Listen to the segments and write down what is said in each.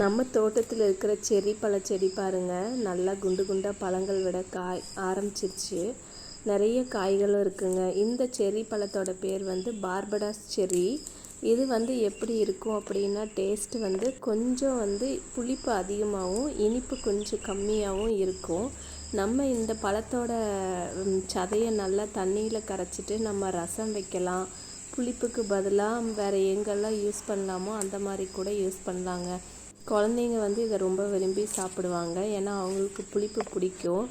நம்ம தோட்டத்தில் இருக்கிற செர்ரி பழச்செடி பாருங்கள் நல்லா குண்டு குண்டாக பழங்கள் விட காய் ஆரம்பிச்சிருச்சு. நிறைய காய்களும் இருக்குங்க. இந்த செர்ரி பழத்தோட பேர் வந்து பார்படாஸ் செர்ரி இது வந்து எப்படி இருக்கும் அப்படின்னா டேஸ்ட் வந்து கொஞ்சம் வந்து புளிப்பு அதிகமாகவும் இனிப்பு கொஞ்சம் கம்மியாகவும் இருக்கும். நம்ம இந்த பழத்தோட சதையை நல்லா தண்ணியில் கரைச்சிட்டு நம்ம ரசம் வைக்கலாம். புளிப்புக்கு பதிலாக வேறு எங்கெல்லாம் யூஸ் பண்ணலாமோ அந்த மாதிரி கூட யூஸ் பண்ணலாங்க. குழந்தைங்க வந்து இதை ரொம்ப விரும்பி சாப்பிடுவாங்க. ஏன்னா அவங்களுக்கு புளிப்பு பிடிக்கும்.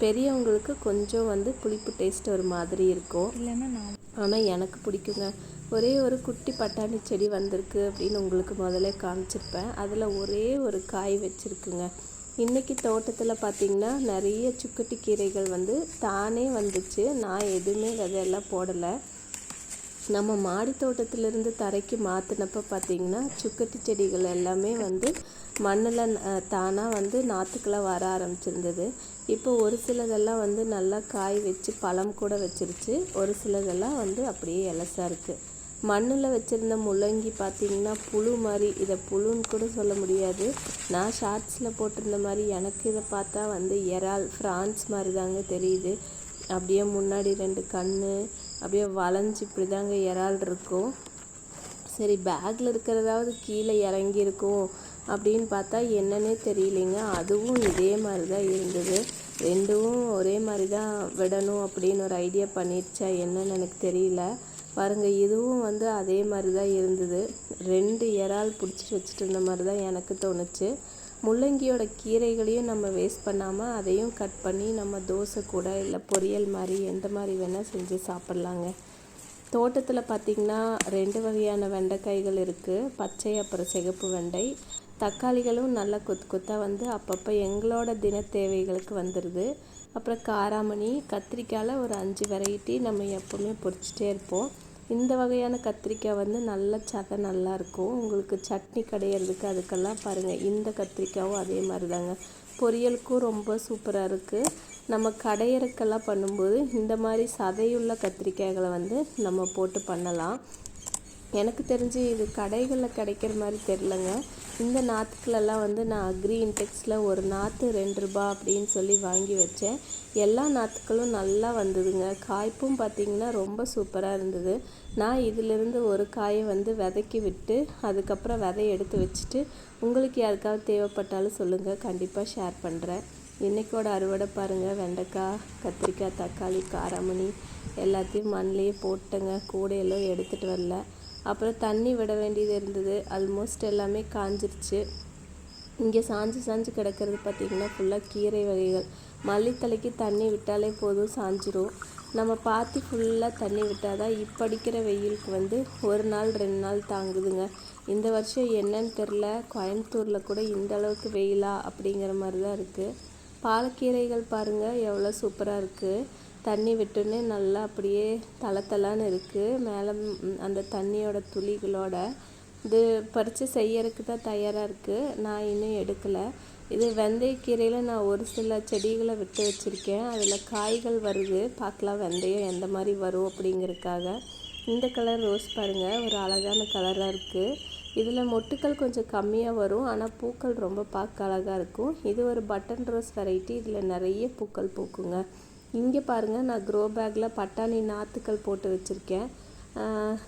பெரியவங்களுக்கு கொஞ்சம் வந்து புளிப்பு டேஸ்ட் ஒரு மாதிரி இருக்கும். இல்லைன்னா நான் ஆனால் எனக்கு பிடிக்குங்க. ஒரே ஒரு குட்டி பட்டாணி செடி வந்திருக்கு அப்படின்னு உங்களுக்கு முதல்ல காமிச்சிருப்பேன். அதில் ஒரே ஒரு காய் வச்சுருக்குங்க. இன்றைக்கி தோட்டத்தில் பார்த்திங்கன்னா நிறைய சுக்கட்டி கீரைகள் வந்து தானே வந்துச்சு. நான் எதுவுமே விதையெல்லாம் போடலை. நம்ம மாடி தோட்டத்திலிருந்து தரைக்கு மாற்றினப்போ பார்த்தீங்கன்னா சுக்கட்டி செடிகள் எல்லாமே வந்து மண்ணில் தானாக வந்து நாற்றுக்கெல்லாம் வர ஆரம்பிச்சிருந்தது. இப்போ ஒரு சிலதெல்லாம் வந்து நல்லா காய் வச்சு பழம் கூட வச்சிருச்சு. ஒரு சிலதெல்லாம் வந்து அப்படியே எலசாக இருக்குது மண்ணில் வச்சுருந்த முள்ளங்கி பார்த்தீங்கன்னா புழு மாதிரி இதை புழுன்னு கூட சொல்ல முடியாது. நான் ஷார்ட்ஸில் போட்டிருந்த மாதிரி எனக்கு இதை பார்த்தா வந்து இறால் ஃப்ரான்ஸ் மாதிரி தாங்க தெரியுது. அப்படியே முன்னாடி ரெண்டு கண் அப்படியே வளைஞ்சு இப்படி தாங்க இறால் இருக்கும் சரி பேக்கில் இருக்கிறதாவது கீழே இறங்கியிருக்கும் அப்படின்னு பார்த்தா என்னன்னே தெரியலைங்க. அதுவும் இதே மாதிரி தான் இருந்தது. ரெண்டும் ஒரே மாதிரி தான் விடணும் அப்படின்னு ஒரு ஐடியா பண்ணிருச்சா என்னன்னு எனக்கு தெரியல. பாருங்க இதுவும் வந்து அதே மாதிரி தான் இருந்தது. ரெண்டு இறால் பிடிச்சி வச்சுட்டு இருந்த மாதிரி தான் எனக்கு தோணுச்சு. முள்ளங்கியோட கீரைகளையும் நம்ம வேஸ்ட் பண்ணாமல் அதையும் கட் பண்ணி நம்ம தோசை கூட இல்லை பொரியல் மாதிரி எந்த மாதிரி வேணால் செஞ்சு சாப்பிட்லாங்க. தோட்டத்தில் பார்த்திங்கன்னா ரெண்டு வகையான வெண்டைக்காய்கள் இருக்குது பச்சை அப்புறம் சிகப்பு வெண்டை. தக்காளிகளும் நல்லா கொத்து கொத்தாக வந்து அப்பப்போ எங்களோட தின தேவைகளுக்கு வந்துடுது அப்புறம் காராமணி கத்திரிக்காயில் ஒரு அஞ்சு வெரைட்டி நம்ம எப்போவுமே பொறிச்சிட்டே இருப்போம். இந்த வகையான கத்திரிக்காய் வந்து நல்ல சதை நல்லாயிருக்கும் உங்களுக்கு சட்னி கிடையிறதுக்கு அதுக்கெல்லாம் பாருங்கள் இந்த கத்திரிக்காயும் அதே மாதிரி தாங்க பொரியலுக்கும் ரொம்ப சூப்பராக இருக்குது நம்ம கடையிறக்கெல்லாம் பண்ணும்போது இந்த மாதிரி சதையுள்ள கத்திரிக்காய்களை வந்து நம்ம போட்டு பண்ணலாம். எனக்கு தெரிஞ்சு இது கடைகளில் கிடைக்கிற மாதிரி தெரிலங்க இந்த நாற்றுக்களெல்லாம் வந்து நான் அக்ரி இன்டெக்ஸில் ஒரு நாற்று ரெண்டு ரூபா அப்படின்னு சொல்லி வாங்கி வச்சேன். எல்லா நாற்றுக்களும் நல்லா வந்ததுங்க. காய்ப்பும் பார்த்திங்கன்னா ரொம்ப சூப்பராக இருந்தது. நான் இதிலிருந்து ஒரு காயை வந்து விதைக்கி விட்டு அதுக்கப்புறம் விதைய எடுத்து வச்சுட்டு உங்களுக்கு யாருக்காவது தேவைப்பட்டாலும் சொல்லுங்கள் கண்டிப்பாக ஷேர் பண்ணுறேன் இன்றைக்கோட அறுவடை பாருங்கள் வெண்டைக்காய் கத்திரிக்காய் தக்காளி காராமணி எல்லாத்தையும் மண்ணிலேயே போட்டேங்க கூடையெல்லாம் எடுத்துகிட்டு வரல. அப்புறம் தண்ணி விட வேண்டியது இருந்தது. ஆல்மோஸ்ட் எல்லாமே காஞ்சிருச்சு. இங்கே சாஞ்சு சாஞ்சு கிடக்கிறது பார்த்திங்கன்னா ஃபுல்லாக கீரை வகைகள். மல்லித்தலைக்கு தண்ணி விட்டாலே போதும் சாஞ்சிரும். நம்ம பாத்தி ஃபுல்லாக தண்ணி விட்டால் தான் இப்போ அடிக்கிற வெயிலுக்கு வந்து ஒரு நாள் ரெண்டு நாள் தாங்குதுங்க. இந்த வருஷம் என்னன்னு தெரில கோயம்புத்தூரில் கூட இந்த அளவுக்கு வெயிலா அப்படிங்கிற மாதிரி தான் இருக்குது பாலக்கீரைகள் பாருங்கள் எவ்வளோ சூப்பராக இருக்குது தண்ணி விட்டுன்னு நல்லா அப்படியே தலை இருக்குது மேலே அந்த தண்ணியோட துளிகளோட இது பறித்து செய்யறதுக்கு தான் தயாராக இருக்குது நான் இன்னும் எடுக்கலை. இது வெந்தயக்கீரையில் நான் ஒரு சில செடிகளை விட்டு வச்சுருக்கேன். அதில் காய்கள் வருது. பார்க்கலாம் வெந்தயம் எந்த மாதிரி வரும் அப்படிங்கிறதுக்காக. இந்த கலர் ரோஸ் பாருங்கள் ஒரு அழகான கலராக இருக்குது இதில் மொட்டுக்கள் கொஞ்சம் கம்மியாக வரும். ஆனால் பூக்கள் ரொம்ப பார்க்க அழகாக இருக்கும். இது ஒரு பட்டன் ரோஸ் வெரைட்டி. இதில் நிறைய பூக்கள் பூக்குங்க. இங்கே பாருங்கள் நான் க்ரோ பேக்கில் பட்டாணி நாற்றுக்கள் போட்டு வச்சுருக்கேன்.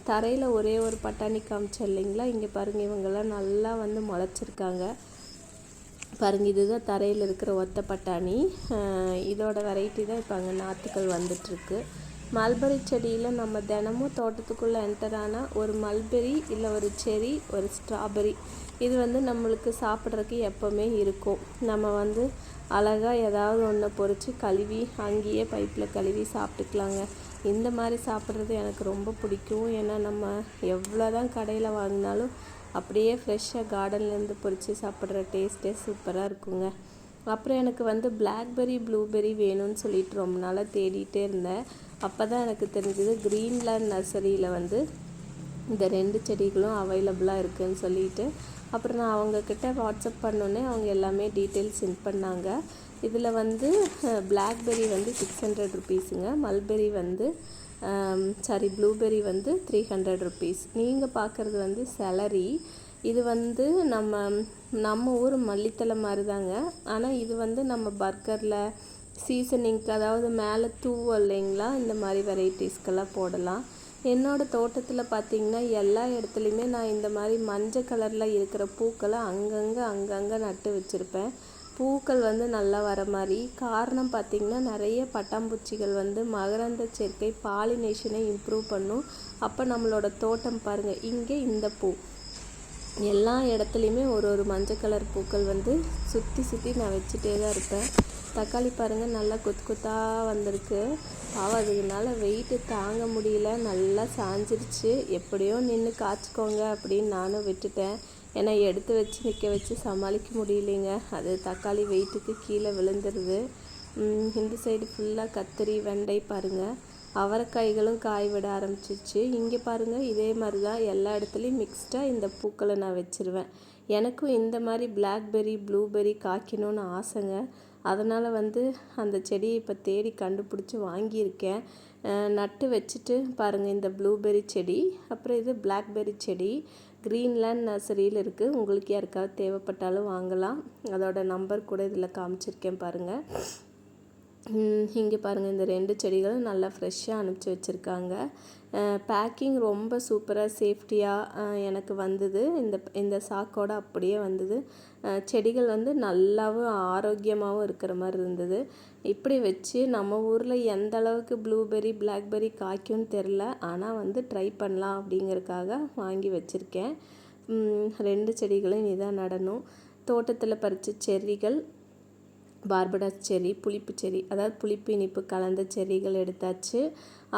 தரையில் ஒரே ஒரு பட்டாணி காமிச்சேன் இல்லைங்களா? இங்கே பாருங்கள் இவங்கெல்லாம் நல்லா வந்து முளைச்சிருக்காங்க. பாருங்கள் இதுதான் தரையில் இருக்கிற ஒத்த பட்டாணி. இதோட வெரைட்டி தான் இப்போ அங்கே நாற்றுக்கள் வந்துட்டுருக்கு மல்பெரி செடியில் நம்ம தினமும் தோட்டத்துக்குள்ளே என்டர் ஆனால் ஒரு மல்பெரி இல்லை ஒரு செரி ஒரு ஸ்ட்ராபெரி இது வந்து நம்மளுக்கு சாப்பிட்றதுக்கு எப்போவுமே இருக்கும். நம்ம வந்து அழகாக ஏதாவது ஒன்று பொறிச்சு கழுவி அங்கேயே பைப்பில் கழுவி சாப்பிட்டுக்கலாங்க. இந்த மாதிரி சாப்பிட்றது எனக்கு ரொம்ப பிடிக்கும். ஏன்னா நம்ம எவ்வளோ தான் கடையில் வாங்கினாலும் அப்படியே ஃப்ரெஷ்ஷாக கார்டன்லேருந்து பொறிச்சு சாப்பிட்ற டேஸ்ட்டே சூப்பராக இருக்குங்க. அப்புறம் எனக்கு வந்து பிளாக்பெரி ப்ளூபெரி வேணும்னு சொல்லிட்டு ரொம்ப நாளாக தேடிட்டே இருந்தேன். அப்போ தான் எனக்கு தெரிஞ்சது க்ரீன்லேண்ட் நர்சரியில் வந்து இந்த ரெண்டு செடிகளும் அவைலபிளாக இருக்குதுன்னு சொல்லிட்டு. அப்புறம் நான் அவங்கக்கிட்ட வாட்ஸ்அப் பண்ணோன்னே அவங்க எல்லாமே டீட்டெயில்ஸ் சென்ட் பண்ணாங்க. இதில் வந்து பிளாக்பெரி வந்து சிக்ஸ் ஹண்ட்ரட் ருபீஸுங்க மல்பெரி வந்து சாரி ப்ளூபெர்ரி வந்து த்ரீ ஹண்ட்ரட் ருபீஸ் நீங்கள் பார்க்குறது வந்து சேலரி இது வந்து நம்ம நம்ம ஊர் மல்லித்தலை மாதிரி தாங்க ஆனால் இது வந்து நம்ம பர்கரில் சீசனிங்க்கு அதாவது மேலே தூவல் இல்லைங்களா இந்த மாதிரி வெரைட்டிஸ்க்கெல்லாம் போடலாம். என்னோடய தோட்டத்தில் பார்த்திங்கன்னா எல்லா இடத்துலையுமே நான் இந்த மாதிரி மஞ்சள் கலரில் இருக்கிற பூக்களை அங்கங்கே அங்கங்கே நட்டு வச்சுருப்பேன். பூக்கள் வந்து நல்லா வர மாதிரி. காரணம் பார்த்திங்கன்னா நிறைய பட்டாம்பூச்சிகள் வந்து மகரந்த சேர்க்கை பாலினேஷனை இம்ப்ரூவ் பண்ணும். அப்போ நம்மளோட தோட்டம் பாருங்கள் இங்கே இந்த பூ. எல்லா இடத்துலையுமே ஒரு ஒரு மஞ்சள் கலர் பூக்கள் வந்து சுற்றி சுற்றி நான் வச்சுட்டே தான் இருப்பேன். தக்காளி பாருங்கள் நல்லா கொத்து கொத்தாக வந்திருக்கு. பாவம் அதுக்குனால வெயிட்டு தாங்க முடியல. நல்லா சாஞ்சிருச்சு. எப்படியோ நின்று காய்ச்சிக்கோங்க அப்படின்னு நானும் விட்டுட்டேன். ஏன்னா எடுத்து வச்சு நிற்க வச்சு சமாளிக்க முடியலைங்க. அது தக்காளி வெயிட்டுக்கு கீழே விழுந்துருது. இந்த சைடு ஃபுல்லாக கத்திரி வெண்டை பாருங்கள் அவரைக்காய்களும் காய் விட ஆரம்பிச்சிச்சு. இங்கே பாருங்கள் இதே மாதிரி தான் எல்லா இடத்துலையும் மிக்ஸ்டாக இந்த பூக்களை நான் வச்சுருவேன். எனக்கும் இந்த மாதிரி பிளாக்பெர்ரி ப்ளூபெர்ரி காய்க்கணும்னு ஆசைங்க. அதனால் வந்து அந்த செடியை இப்போ தேடி கண்டுபிடிச்சி வாங்கியிருக்கேன். நட்டு வச்சுட்டு பாருங்கள் இந்த ப்ளூபெர்ரி செடி அப்புறம் இது பிளாக்பெர்ரி செடி க்ரீன்லேண்ட் நர்சரியில் இருக்குது உங்களுக்கு யாருக்காவது தேவைப்பட்டாலும் வாங்கலாம். அதோட நம்பர் கூட இதில் காமிச்சிருக்கேன் பாருங்கள் இங்கே பாருங்கள் இந்த ரெண்டு செடிகளும் நல்லா ஃப்ரெஷ்ஷாக அனுப்பிச்சி வச்சுருக்காங்க. பேக்கிங் ரொம்ப சூப்பராக சேஃப்டியாக எனக்கு வந்தது. இந்த இந்த சாக்கோடு அப்படியே வந்தது. செடிகள் வந்து நல்லாவும் ஆரோக்கியமாகவும் இருக்கிற மாதிரி இருந்தது. இப்படி வச்சு நம்ம ஊரில் எந்த அளவுக்கு ப்ளூபெர்ரி பிளாக்பெர்ரி காய்க்கும்னு தெரில ஆனால் வந்து ட்ரை பண்ணலாம் அப்படிங்கிறதுக்காக வாங்கி வச்சுருக்கேன். ரெண்டு செடிகளும் இதான் நடணும். தோட்டத்தில் பறித்த செர்ரிகள் பார்படாஸ் செரி புளிப்பு செரி அதாவது புளிப்பு இனிப்பு கலந்த செரிகள் எடுத்தாச்சு.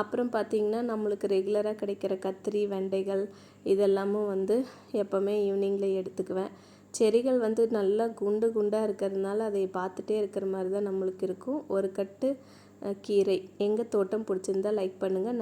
அப்புறம் பார்த்திங்கன்னா நம்மளுக்கு ரெகுலராக கிடைக்கிற கத்திரி வெண்டைகள் இதெல்லாமும் வந்து எப்போவுமே ஈவினிங்கில் எடுத்துக்குவேன். செடிகள் வந்து நல்லா குண்டு குண்டாக இருக்கிறதுனால அதை பார்த்துட்டே இருக்கிற மாதிரி தான் நம்மளுக்கு இருக்கும். ஒரு கட்டு கீரை. எங்கள் தோட்டம் பிடிச்சிருந்தா லைக் பண்ணுங்கள்